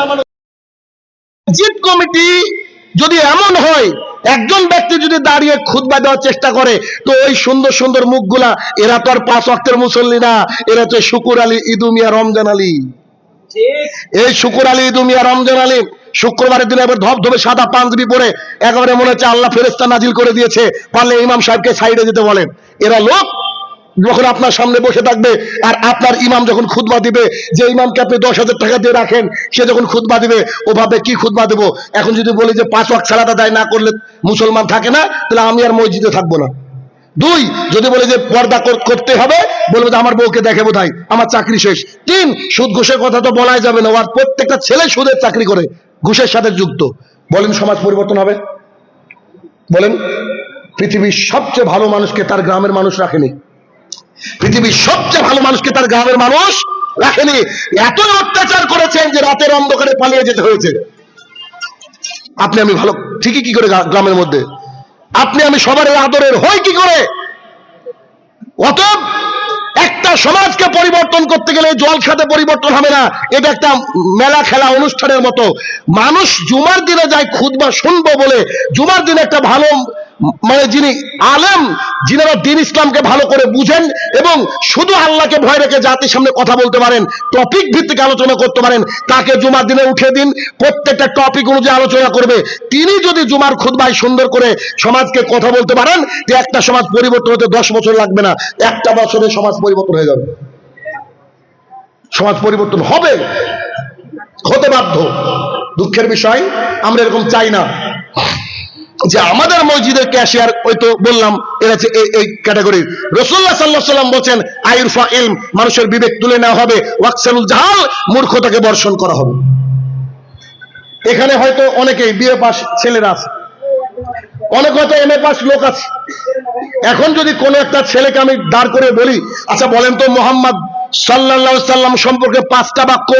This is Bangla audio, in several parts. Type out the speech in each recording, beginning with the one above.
জামানো মসজিদ কমিটি যদি এমন হয়, একজন ব্যক্তি যদি দাঁড়িয়ে খুতবা দেওয়ার চেষ্টা করে, তো ওই সুন্দর সুন্দর মুখগুলা, এরা তো আর পাঁচ অক্টের মুসল্লি না, এরা তো শুকুর আলী ইদুমিয়া রমজান আলী। এই শুকুর আলী ইদুমিয়া রমজান আলী শুক্রবারের দিনে এবার ধপ ধপে সাদা পাঞ্জাবি পরে একেবারে মনে হচ্ছে আল্লাহ ফেরেস্তা নাজিল করে দিয়েছে, পারলে ইমাম সাহেবকে সাইডে যেতে বলেন। এরা লোক যখন আপনার সামনে বসে থাকবে আর আপনার ইমাম যখন খুদবা দিবে, যে ইমামকে আপনি দশ হাজার টাকা দিয়ে রাখেন, সে যখন খুদবা দিবে ওভাবে কি খুদবা দেবো? এখন যদি বলি যে, পাঁচ ওয়াক্ত সালাত আদায় না করলে মুসলমান থাকে না, তাহলে আমি আর মসজিদে থাকব না। দুই, যদি বলে যে, পর্দা করতে হবে, বলব যে, আমার বউকে দেখে বোধহয়, আমার চাকরি শেষ। তিন, সুদ, ঘুষের কথা তো বলাই যাবে না আর প্রত্যেকটা ছেলে সুদের চাকরি করে, ঘুষের সাথে যুক্ত। বলেন, সমাজ পরিবর্তন হবে? বলেন, পৃথিবীর সবচেয়ে ভালো মানুষকে তার গ্রামের মানুষ রাখেনি। পৃথিবীর সবচেয়ে ভালো মানুষকে তার গ্রামের মানুষ রাখেনি। এত অত্যাচার করেছেন যে রাতের অন্ধকারে পালিয়ে যেতে হয়েছে। আপনি আমি ভালো, ঠিকই কি করে গ্রামের মধ্যে? আপনি আমি সবার আদরের হই কি করে? অতএব একটা সমাজকে পরিবর্তন করতে গেলে জল খাতে পরিবর্তন হবে না। এটা একটা মেলা খেলা অনুষ্ঠানের মতো। মানুষ জুমার দিনে যায় খুদবা শুনব বলে। জুমার দিনে একটা ভালো মানে যিনি আলেম যিনারা দিন ইসলামকে ভালো করে বুঝেন এবং শুধু আল্লাহকে ভয় রেখে জাতির সামনে কথা বলতে পারেন টপিক ভিত্তিক আলোচনা করতে পারেন, তাকে জুমার দিনে উঠে দিন, প্রত্যেকটা টপিক অনুযায়ী আলোচনা করবে। তিনি যদি জুমার খুদবাই সুন্দর করে সমাজকে কথা বলতে পারেন, যে একটা সমাজ পরিবর্তন হতে দশ বছর লাগবে না, একটা বছরে সমাজ পরিবর্তন হয়ে যাবে। সমাজ পরিবর্তন হবে। হতে বাধ্য। দুঃখের বিষয়, আমরা এরকম চাই না। যে আমাদের মসজিদের ক্যাশিয়ার ওই তো বললাম এরা এই- ক্যাটাগরির রসুল্লাহ সাল্লাহ সাল্লাম বলছেন আইরফা ইলম মানুষের বিবেক তুলে নেওয়া হবে ওয়াকসানুল জাহাল মূর্খতাকে বর্ষণ করা হবে। এখানে হয়তো অনেকেই বিয়ে পাস ছেলেরা আছে। অনেক হয়তো এম এ পাস লোক আছে। এখন যদি কোনো একটা ছেলেকে আমি দাঁড় করে বলি আচ্ছা বলেন তো মোহাম্মদ সাল্লাহ সাল্লাম সম্পর্কে পাঁচটা বাক্য?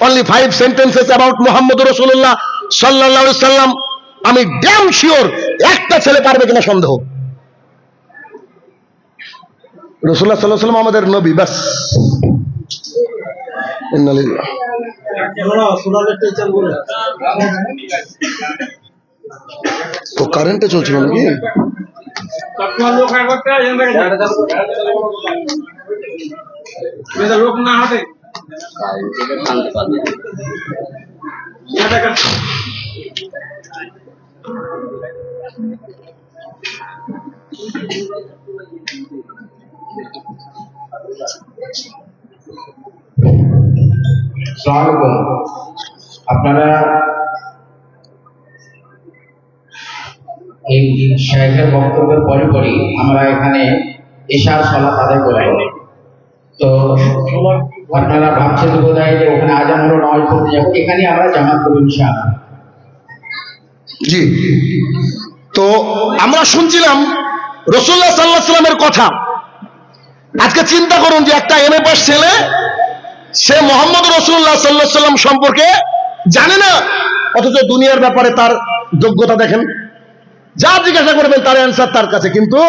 Only five sentences about Mohammad রসুল্লাহ সাল্লাহ সাল্লাম আমি ড্যাম শিওর একটা ছেলে পারবে কিনা সন্দেহ। রসুল্লাহ সাল্লাহ সাল্লাম আমাদের নবী, ব্যাস। তো কারেন্টে চলছিল নাকি? লোক না আলাইকুম আপনারা এই শেখের বক্তব্যের পরে আমরা এখানে এশার সলাত আদায় তো আপনারা ভাবছেন বোধহয় যে ওখানে নামাজ পড়তে যাব এখানে আমরা জামাত করব ইনশাআল্লাহ। জি। তো আমরা শুনছিলাম রসুল্লাহ সাল্লাহ সাল্লামের কথা। আজকে চিন্তা করুন যে একটা এম এ পাস ছেলে, সে মোহাম্মদ রসুল্লাহ সাল্লাহ সাল্লাম সম্পর্কে জানে না। অথচ দুনিয়ার ব্যাপারে তার যোগ্যতা দেখেন। যা জিজ্ঞাসা করবেন তার অ্যান্সার তার কাছে, কিন্তু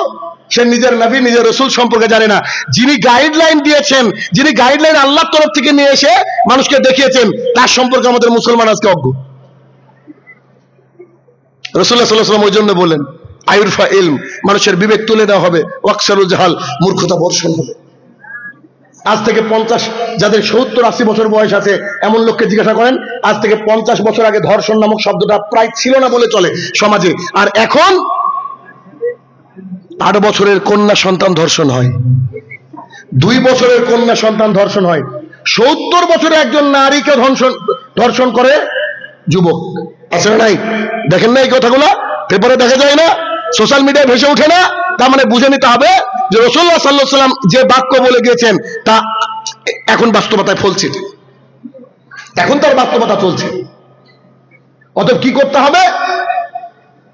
সে নিজের নবী, নিজের রসুল সম্পর্কে জানে না। যিনি গাইডলাইন দিয়েছেন, যিনি গাইডলাইন আল্লাহর তরফ থেকে নিয়ে এসে মানুষকে দেখিয়েছেন, তার সম্পর্কে আমাদের মুসলমান আজকে অজ্ঞ। রসুল্লাহ সাল্লাহ সাল্লাম ওই জন্য বললেন আয়ুরফা ইলম, মানুষের বিবেক তুলে দেওয়া হবে, ওয়াকসারুল জাহাল, মূর্খতা বর্ষণ হবে। আজ থেকে পঞ্চাশ, যাদের সত্তর আশি বছর বয়স আছে, এমন লোককে জিজ্ঞাসা করেন, আজ থেকে পঞ্চাশ বছর আগে ধর্ষণ নামক শব্দটা প্রায় ছিল না বলে চলে সমাজে, আর এখন? আট বছরের কন্যা সন্তান ধর্ষণ হয়। দুই বছরের কন্যা সন্তান ধর্ষণ হয়। সত্তর বছরে একজন নারীকে ধর্ষণ ধর্ষণ করে যুবক আছে নাই। দেখেন না এই কথাগুলো? পেপারে দেখা যায় না সোশ্যাল মিডিয়ায় ভেসে ওঠে না, তার মানে বুঝে নিতে হবে যে রসুল্লাহ সাল্লাহ সাল্লাম যে বাক্য বলে গিয়েছেন, তা এখন বাস্তবতায় ফলছে। এখন তার বাস্তবতা চলছে। অতএব কি করতে হবে?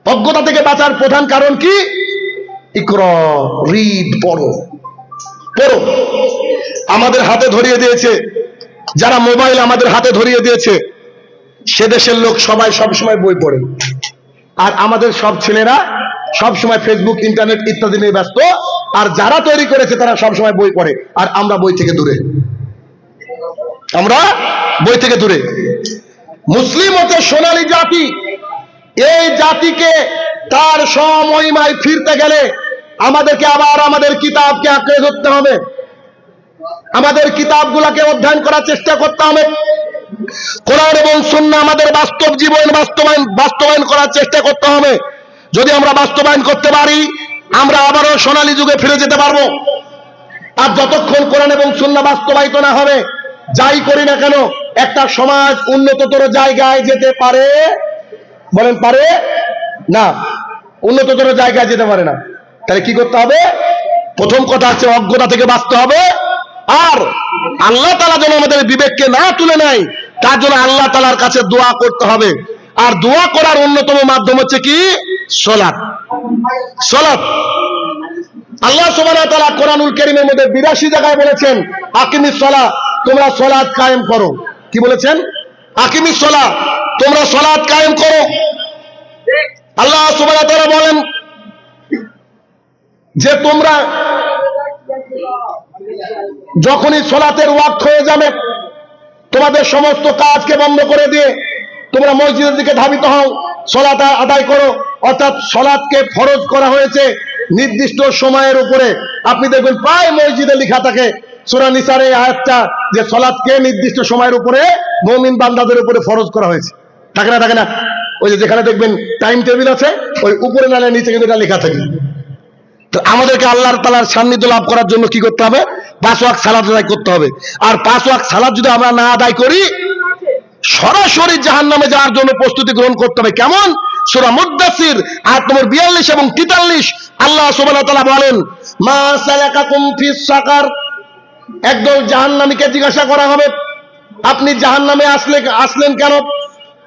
অজ্ঞতা থেকে বাঁচার প্রধান কারণ কি? আমাদের হাতে ধরিয়ে দিয়েছে, যারা মোবাইল আমাদের হাতে ধরিয়ে দিয়েছে সে দেশের লোক সবাই সব সময় বই পড়ে। আর আমাদের সব ছেলেরা সব সময় ফেসবুক ইন্টারনেট ইত্যাদি নিয়ে ব্যস্ত। আর যারা তৈরি করেছে তারা সব সময় বই পড়ে। আর আমরা বই থেকে দূরে। আমরা বই থেকে দূরে। মুসলিম হচ্ছে সোনালী জাতি, এই জাতিকে তার সমহিমায় ফিরতে গেলে আমাদেরকে আবার আমাদের কিতাবকে আঁকড়ে ধরতে হবে। আমাদের কিতাবগুলোকে অধ্যয়ন করার চেষ্টা করতে হবে। কোরআন এবং শূন্য আমাদের বাস্তব জীবন বাস্তবায়ন বাস্তবায়ন করার চেষ্টা করতে হবে। যদি আমরা বাস্তবায়ন করতে পারি, আমরা আবারও সোনালী যুগে ফিরে যেতে পারব। আর যতক্ষণ কোরআন এবং শূন্য বাস্তবায়িত না হবে, যাই করি না কেন, একটা সমাজ উন্নততর জায়গায় যেতে পারে। বলেন, পারে? না, উন্নততর জায়গায় যেতে পারে না। তাহলে কি করতে হবে? প্রথম কথা হচ্ছে অজ্ঞতা থেকে বাঁচতে হবে। আর আল্লাহ তালা যেন আমাদের বিবেককে না তুলে নেয়, তার জন্য আল্লাহ তালার কাছে দোয়া করতে হবে। আর দোয়া করার অন্যতম মাধ্যম হচ্ছে কি? সলাৎ। সলাৎ। আল্লাহ ওয়া তাআলা কোরআনুল কারীমের মধ্যে 82 জায়গায় বলেছেন, আকিমিস সালাহ তোমরা সালাত কায়েম করো। কি বলেছেন? আকিমিস সালাহ তোমরা সালাত কায়েম করো। আল্লাহ ওয়া তাআলা বলেন, যে তোমরা যখনই সলাতের ওয়াক্ত হয়ে যাবে, তোমাদের সমস্ত কাজকে বন্ধ করে দিয়ে তোমরা মসজিদের দিকে ধাবিত হও, সলাত আদায় করো। অর্থাৎ সলাৎকে ফরজ করা হয়েছে নির্দিষ্ট সময়ের উপরে। আপনি দেখবেন প্রায় মসজিদে লেখা থাকে, সুরা নিসার এই আয়াতটা যে সলাৎকে নির্দিষ্ট সময়ের উপরে মমিন বান্দাদের উপরে ফরজ করা হয়েছে। থাকে না থাকে না? ওই যে যেখানে দেখবেন টাইম টেবিল আছে, ওই উপরে নালে নিচে কিন্তু এটা লেখা থাকে। তো আমাদেরকে আল্লাহর তালার সান্নিধ্য লাভ করার জন্য কি করতে হবে? পাঁচ ওয়াক সালাদ আদায় করতে হবে। আর পাঁচ ওয়াক সালাদ যদি আমরা না আদায় করি, সরাসরি জাহান নামে যাওয়ার জন্য প্রস্তুতি গ্রহণ করতে হবে। কেমন? সুরা মুদাসির আয়াত নম্বর বিয়াল্লিশ এবং তেতাল্লিশ। আল্লাহ তাআলা বলেন, মা সালাকাকুম ফিস সাকার। একদল জাহান্নামীকে জিজ্ঞাসা করা হবে, আপনি জাহান্নামে আসলে, আসলেন কেন?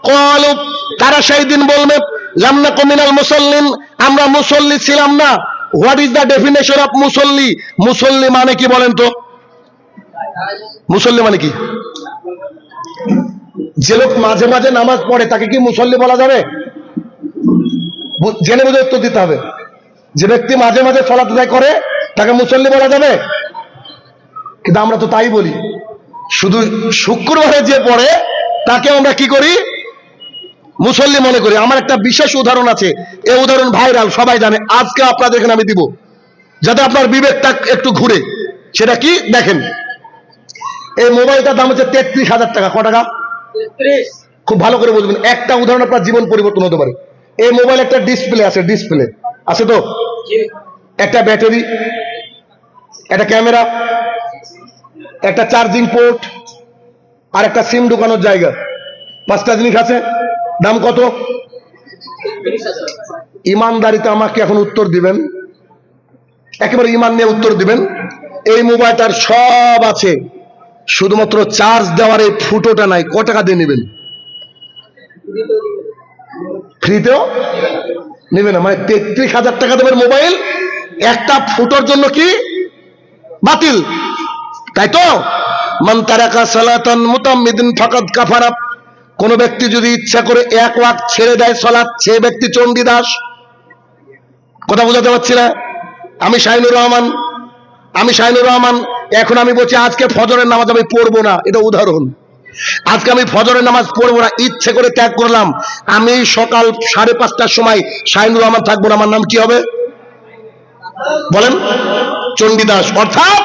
কলু তারা সেই দিন বলবে লামনা কমিনাল মুসল্লিন, আমরা মুসল্লি ছিলাম না। What is the definition of মুসল্লি? মুসল্লি মানে কি বলেন তো? মুসল্লি মানে কি? যে লোক মাঝে মাঝে নামাজ পড়ে, তাকে কি মুসল্লি বলা যাবে? জেনে বুঝে উত্তর দিতে হবে। যে ব্যক্তি মাঝে মাঝে সলাত আদায় করে, তাকে মুসল্লি বলা যাবে? কিন্তু আমরা তো তাই বলি। শুধু শুক্রবারে যে পড়ে, তাকে আমরা কি করি? মুসল্লি মনে করি, আমার একটা বিশেষ উদাহরণ আছে, এই উদাহরণ ভাইরাল, সবাই জানে, আজকে আপনাদের এখানে আমি দিব। যাতে আপনার বিবেকটা একটু ঘুরে, সেটা কি? দেখেন। এই মোবাইলটার দাম হচ্ছে তেত্রিশ হাজার টাকা, ক টাকা? খুব ভালো করে বুঝবেন, একটা উদাহরণ আপনার জীবন পরিবর্তন হতে পারে। এই মোবাইল একটা ডিসপ্লে আছে ডিসপ্লে। আছে তো? একটা ব্যাটারি, একটা ক্যামেরা, একটা চার্জিং পোর্ট, আর একটা সিম ঢুকানোর জায়গা। পাঁচটা জিনিস আছে? দাম কত? ইমানদারিতে আমাকে এখন উত্তর দিবেন। একেবারে ইমান নিয়ে উত্তর দিবেন। এই মোবাইলটার সব আছে। শুধুমাত্র চার্জ দেওয়ার এই ফুটোটা নাই। ক টাকা দিয়ে নেবেন? ফ্রিতেও? নেবে না। মানে তেত্রিশ হাজার টাকা দেবেন মোবাইল। একটা ফুটোর জন্য কি? বাতিল। তাই তো? মান তারাকা সালাতান মুতাম্মিদিন ফাকাদ কাফারা। কোন ব্যক্তি যদি ইচ্ছা করে এক ওয়াক ছেড়ে দেয় সালাত সে ব্যক্তি চণ্ডী দাস কথা বোঝাতে পারছি না? আমি শাহিনুর রহমান। আমি শাহিনুর রহমান, এখন আমি বলছি আজকে ফজরের নামাজ আমি পড়ব না। এটা উদাহরণ। আজকে আমি ফজরের নামাজ পড়ব না, ইচ্ছে করে ত্যাগ করলাম। আমি সকাল সাড়ে পাঁচটার সময় শাহিনুর রহমান থাকব না, আমার নাম কি হবে? বলেন। চণ্ডীদাস। অর্থাৎ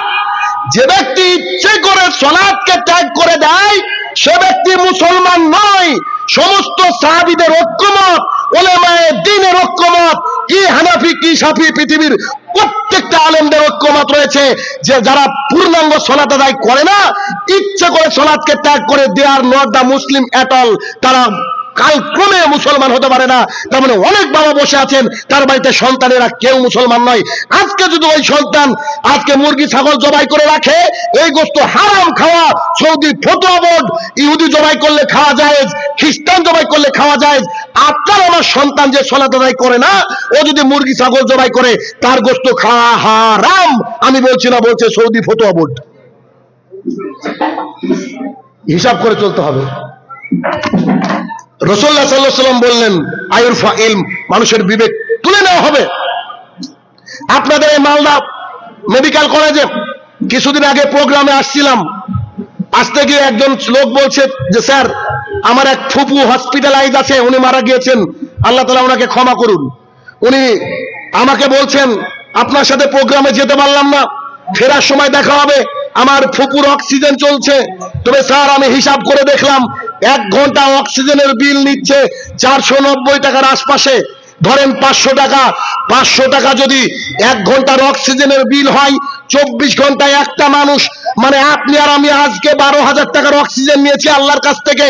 যে ব্যক্তি ইচ্ছে করে সলাদকে ত্যাগ করে দেয় সে ব্যক্তি মুসলমান নয়। সমস্ত সাহাবিদের ঐক্যমত ওলেমায়ে দিনের ঐক্যমত, কি হানাফি, কি সাফি পৃথিবীর প্রত্যেকটা আলেমদের ঐক্যমত রয়েছে যে যারা পূর্ণাঙ্গ সলাত আদায় করে না, ইচ্ছে করে সলাদকে ত্যাগ করে দেয়ার নট দা মুসলিম অল তারা কালক্রমে মুসলমান হতে পারে না। তার মানে অনেক বাবা বসে আছেন, তার বাড়িতে সন্তানেরা কেউ মুসলমান নয়। আজকে যদি ওই সন্তান আজকে মুরগি, ছাগল জবাই করে রাখে, এই গোস্ত হারাম খাওয়া সৌদি ফতোয়া বোর্ড, ইহুদি জবাই করলে খাওয়া যায় খ্রিস্টান জবাই করলে খাওয়া যায় আপনার আমার সন্তান যে সলাত আদায় করে না, ও যদি মুরগি, ছাগল জবাই করে, তার গোস্ত খাওয়া হারাম। আমি বলছি না, বলছে সৌদি ফতোয়া বোর্ড। হিসাব করে চলতে হবে। সাল্লাহ সাল্লাম বললেন আয়ুরফা ইলম মানুষের বিবেক তুলে নেওয়া হবে। আপনাদের এই মালদা মেডিকেল কলেজে কিছুদিন আগে প্রোগ্রামে আসছিলাম। আসতে গিয়ে একজন লোক বলছে যে, স্যার, আমার এক ফুপু হসপিটালাইজ আছে, উনি মারা গিয়েছেন। আল্লাহ তালা ওনাকে ক্ষমা করুন। উনি আমাকে বলছেন, আপনার সাথে প্রোগ্রামে যেতে পারলাম না। ফেরার সময় দেখা হবে। আমার ফুপুর অক্সিজেন চলছে। তবে স্যার, আমি হিসাব করে দেখলাম এক ঘণ্টা অক্সিজেনের বিল নিচ্ছে চারশো নব্বই টাকার আশপাশে। ধরেন পাঁচশো টাকা পাঁচশো টাকা যদি এক ঘণ্টার অক্সিজেনের বিল হয়, চব্বিশ ঘন্টায় একটা মানুষ মানে আপনি আর আমি আজকে বারো হাজার টাকার অক্সিজেন নিয়েছি আল্লাহর কাছ থেকে।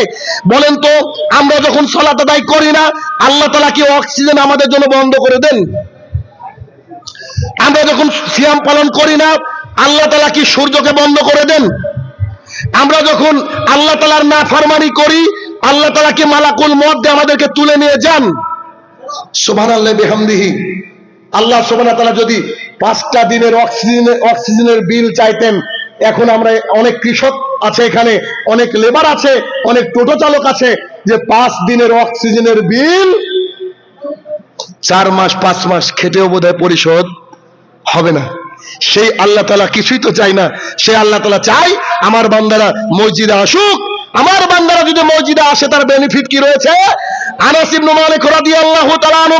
বলেন তো, আমরা যখন সলাত আদায় করি না, আল্লাহ তালা কি অক্সিজেন আমাদের জন্য বন্ধ করে দেন? আমরা যখন সিয়াম পালন করি না, আল্লাহ তালা কি সূর্যকে বন্ধ করে দেন? আমরা যখন আল্লাহ তালার না ফারমানি করি, আল্লাহ তালা কি মালাকুল মধ্যে আমাদেরকে তুলে নিয়ে যান? সোভান আল্লাহ আল্লাহ সোভান তালা যদি পাঁচটা দিনের অক্সিজেনের অক্সিজেনের বিল চাইতেন, এখন আমরা অনেক কৃষক আছে এখানে, অনেক লেবার আছে, অনেক টোটো চালক আছে, যে পাঁচ দিনের অক্সিজেনের বিল চার মাস, পাঁচ মাস খেটেও বোধহয় পরিশোধ হবে না। সেই আল্লাহ তালা কিছুই তো চাই না। সেই আল্লাহ তালা চাই আমার বান্দারা মসজিদে আসুক। আমার বান্দারা যদি মসজিদে আসে, তার বেনিফিট কি রয়েছে?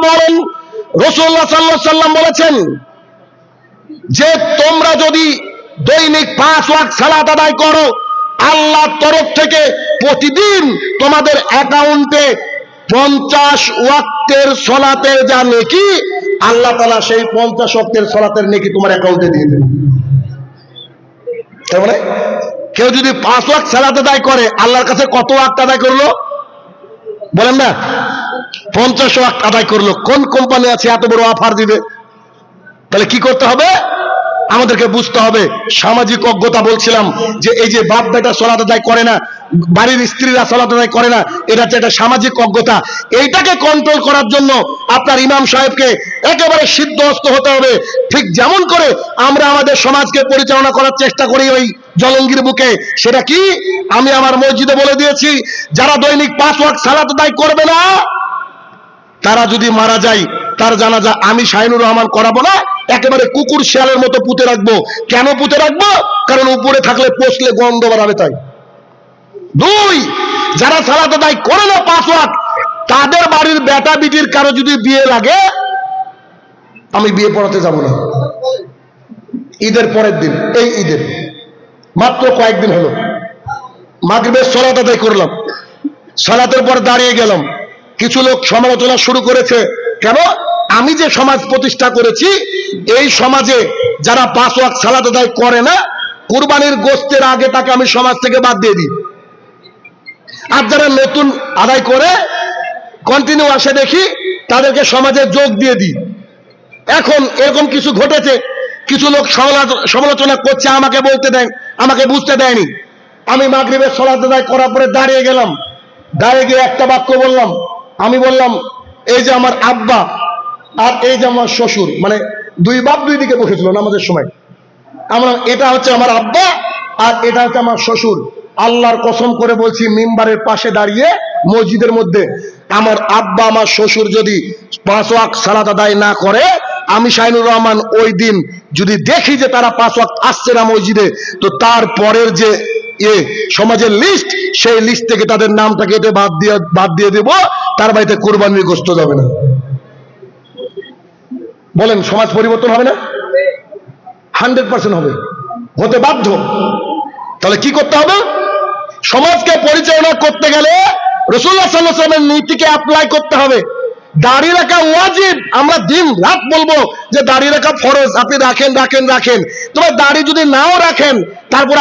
বলেন সাল্লাম বলেছেন যে, তোমরা যদি দৈনিক পাঁচ ওয়াক্ত সালাত আদায় করো, আল্লাহর তরফ থেকে প্রতিদিন তোমাদের অ্যাকাউন্টে পঞ্চাশ ওয়াক্তের সলাতের যা নেকি আল্লাহ তালা সেই পঞ্চাশ অক্টের সলাতের নেকি তোমার অ্যাকাউন্টে দিয়ে দেবে। তার মানে কেউ যদি পাঁচ লাখ সালাতে দায় করে, আল্লাহর কাছে কত ওয়াক্ত আদায় করল? বলেন না? পঞ্চাশ ওয়াক্ত আদায় করল। কোন কোম্পানি আছে এত বড় অফার দিবে? তাহলে কি করতে হবে? আমাদেরকে বুঝতে হবে। সামাজিক অজ্ঞতা বলছিলাম যে এই যে বাপ বেটা সলাত আদায় করে না, বাড়ির স্ত্রীরা সলাত আদায় করে না, এটা হচ্ছে একটা সামাজিক অজ্ঞতা। এইটাকে কন্ট্রোল করার জন্য আপনার ইমাম সাহেবকে একেবারে সিদ্ধহস্ত হতে হবে। ঠিক যেমন করে আমরা আমাদের সমাজকে পরিচালনা করার চেষ্টা করি ওই জলঙ্গির বুকে। সেটা কি? আমি আমার মসজিদে বলে দিয়েছি, যারা দৈনিক পাঁচ ওয়াক্ত সালাত আদায় করবে না তারা যদি মারা যায়, তার জানাজা আমি শাহিনুর রহমান করাবো না, একেবারে কুকুর শিয়ালের মতো পুঁতে রাখব। কেন পুঁতে রাখব? কারণ উপরে থাকলে পোষলে গন্ধ বাড়াবে তাই। দুই, যারা সালাত আদায় করে না পাঁচ ওয়াক্ত, তাদের বাড়ির বেটা বিটির কারও যদি বিয়ে লাগে, আমি বিয়ে পড়াতে যাব না। ঈদের পরের দিন, এই ঈদের। মাত্র কয়েকদিন হলো। মাগরিবের সলাত আদায় করলাম। সালাতের পর দাঁড়িয়ে গেলাম। কিছু লোক সমালোচনা শুরু করেছে। কেন? আমি যে সমাজ প্রতিষ্ঠা করেছি, এই সমাজে যারা পাঁচ ওয়াক সালাত আদায় করে না, কুরবানির গোস্তের আগে তাকে আমি সমাজ থেকে বাদ দিয়ে দিই। আর যারা নতুন আদায় করে কন্টিনিউ আসে দেখি, তাদেরকে সমাজে যোগ দিয়ে দিই। এখন এরকম কিছু ঘটেছে, কিছু লোক সমালোচনা করছে, আমাকে বলতে দেয় আমাকে বুঝতে দেয়নি। আমি মাগরিবের সলাত আদায় করার পরে দাঁড়িয়ে গেলাম। দাঁড়িয়ে গিয়ে একটা বাক্য বললাম আমি বললাম, এই যে আমার আব্বা আর এই যে আমার শ্বশুর মানে দুই বাপ দুই দিকে বসেছিল নামাজের সময়। আমরা এটা হচ্ছে আমার আব্বা আর এটা হচ্ছে আমার শ্বশুর। আল্লাহর কসম করে বলছি, মিম্বারের পাশে দাঁড়িয়ে মসজিদের মধ্যে আমার আব্বা, আমার শ্বশুর যদি পাঁচ ওয়াক্ত সালাত আদায় না করে, আমি শাহিনুর রহমান ওই দিন যদি দেখি যে তারা পাঁচ ওয়াক্ত আসছে না মসজিদে, তো তার পরের যে এ সমাজের লিস্ট সেই লিস্ট থেকে তাদের নামটা কেটে বাদ দিয়ে বাদ দিয়ে দেব। তার বাড়িতে কোরবানির গোস্ত যাবে না। বলেন, সমাজ পরিবর্তন হবে না? হান্ড্রেড পার্সেন্ট হবে। হতে বাধ্য। তাহলে কি করতে হবে? সমাজকে পরিচালনা করতে গেলে রসুল্লাহ সাল্লামের নীতিকে অ্যাপ্লাই করতে হবে। দাড়ি রাখা ওয়াজিব। আমরা দিন রাত বলব যে দাড়ি রাখা ফরজ। আপনি রাখেন রাখেন রাখেন। তোমার দাড়ি যদি নাও রাখেন, তারপর